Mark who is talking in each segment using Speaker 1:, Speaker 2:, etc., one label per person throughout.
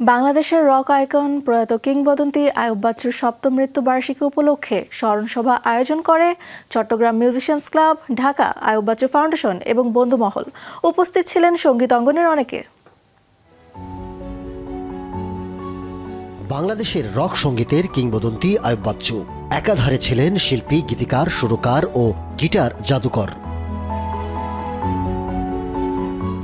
Speaker 1: বাংলাদেশের rock icon প্রয়াত কিংবদন্তি আয়ুব বাচ্চুর সপ্তম মৃত্যুবার্ষিকী উপলক্ষে স্মরণসভা আয়োজন করে Chattogram musicians club Dhaka Ayub Bachchu foundation এবং বন্ধুমহল। উপস্থিত ছিলেন সংগীত অঙ্গনের অনেকে।
Speaker 2: বাংলাদেশের রক সঙ্গীতের কিংবদন্তি আয়ুব বাচ্চু। একাধারে ছিলেন শিল্পী, গীতিকার, সুরকার ও গিটার জাদুকর।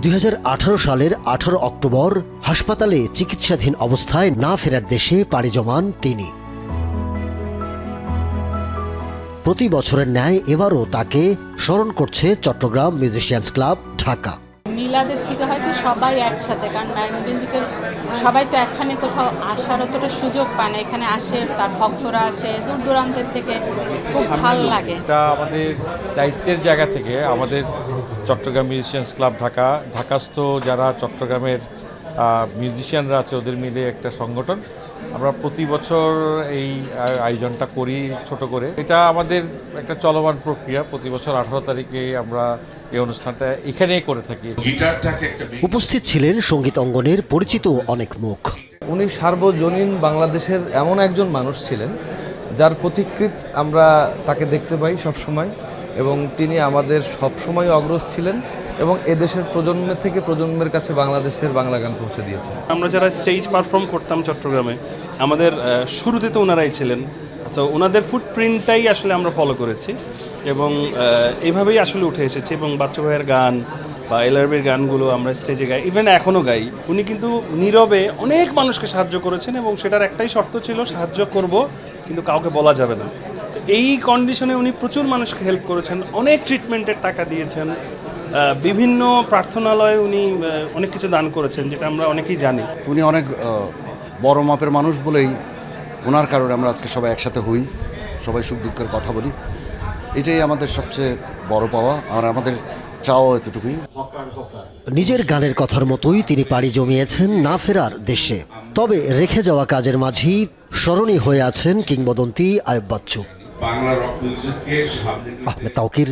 Speaker 2: দুই হাজার আঠারো সালের আঠারো অক্টোবর হাসপাতালে চিকিৎসাধীন অবস্থায় না ফেরার দেশে পাড়ি জমান তিনি। প্রতি বছরের ন্যায় এবারও তাকে স্মরণ করছে চট্টগ্রাম মিউজিশিয়ানস ক্লাব, ঢাকা।
Speaker 3: মিলাদের থেকে হয়তো সবাই একসাথে কারণ ম্যান মিউজিকের সবাই তো এখানে কোথাও আসার অতটা সুযোগ পায় না। এখানে আসে তার ভক্তরা আসে দূর দূরান্তের থেকে খুব ভালো লাগে।
Speaker 4: এটা আমাদের দায়িত্বের জায়গা থেকে আমাদের চট্টগ্রাম মিউজিশিয়ানস ক্লাব ঢাকা ঢাকাস্থ যারা চট্টগ্রামের মিউজিশিয়ানরা আছে ওদের মিলে একটা সংগঠন। আমরা প্রতি বছর এই আয়োজনটা করি ছোট করে। এটা আমাদের একটা চলমান প্রক্রিয়া। প্রতি বছর আঠারো তারিখে আমরা এই অনুষ্ঠানটা এখানেই করে থাকি।
Speaker 2: উপস্থিত ছিলেন সংগীত অঙ্গনের পরিচিত অনেক মুখ।
Speaker 5: উনি সার্বজনীন বাংলাদেশের এমন একজন মানুষ ছিলেন যার প্রতিকৃত আমরা তাকে দেখতে পাই সব সময় এবং তিনি আমাদের সব সময় অগ্রজ ছিলেন। এবং এদেশের প্রজন্মের থেকে প্রজন্মের কাছে বাংলাদেশের বাংলা গান পৌঁছে দিয়েছে।
Speaker 6: আমরা যারা স্টেজ পারফর্ম করতাম চট্টগ্রামে আমাদের শুরুতে তো ওনারাই ছিলেন। তো ওনাদের ফুটপ্রিন্টটাই আসলে আমরা ফলো করেছি এবং আহ, এইভাবেই আসলে উঠে এসেছি এবং বাচ্চা ভাইয়ের গান বা এলআরবির গানগুলো আমরা স্টেজে গাই। ইভেন এখনও গাই। উনি কিন্তু নীরবে অনেক মানুষকে সাহায্য করেছেন এবং সেটার একটাই শর্ত ছিল সাহায্য করব কিন্তু কাউকে বলা যাবে না। এই কন্ডিশনে উনি প্রচুর মানুষকে হেল্প করেছেন অনেক ট্রিটমেন্টের টাকা দিয়েছেন বিভিন্ন প্রার্থনালয়ে উনি অনেক কিছু দান করেছেন যেটা আমরা অনেকেই জানি।
Speaker 7: উনি অনেক বড় মাপের মানুষ বলেই ওনার কারণে আমরা আজকে সবাই একসাথে হই সবাই সুখ দুঃখের কথা বলি। এটাই আমাদের সবচেয়ে বড় পাওয়া আর আমাদের চাওয়া এতটুকুই।
Speaker 2: নিজের গানের কথার মতোই তিনি পাড়ি জমিয়েছেন না ফেরার দেশে। তবে রেখে যাওয়া কাজের মাঝেই স্মরণীয় হয়ে আছেন কিংবদন্তি আয়ুব বাচ্চু।
Speaker 8: বাংলা রক মিউজিককে সামনে নিয়ে
Speaker 2: আহমেদ তাওকির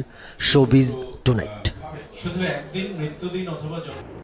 Speaker 2: শোবিজ টুনাইট।
Speaker 9: শুধু একদিন মৃত্যুদিন অথবা জন্ম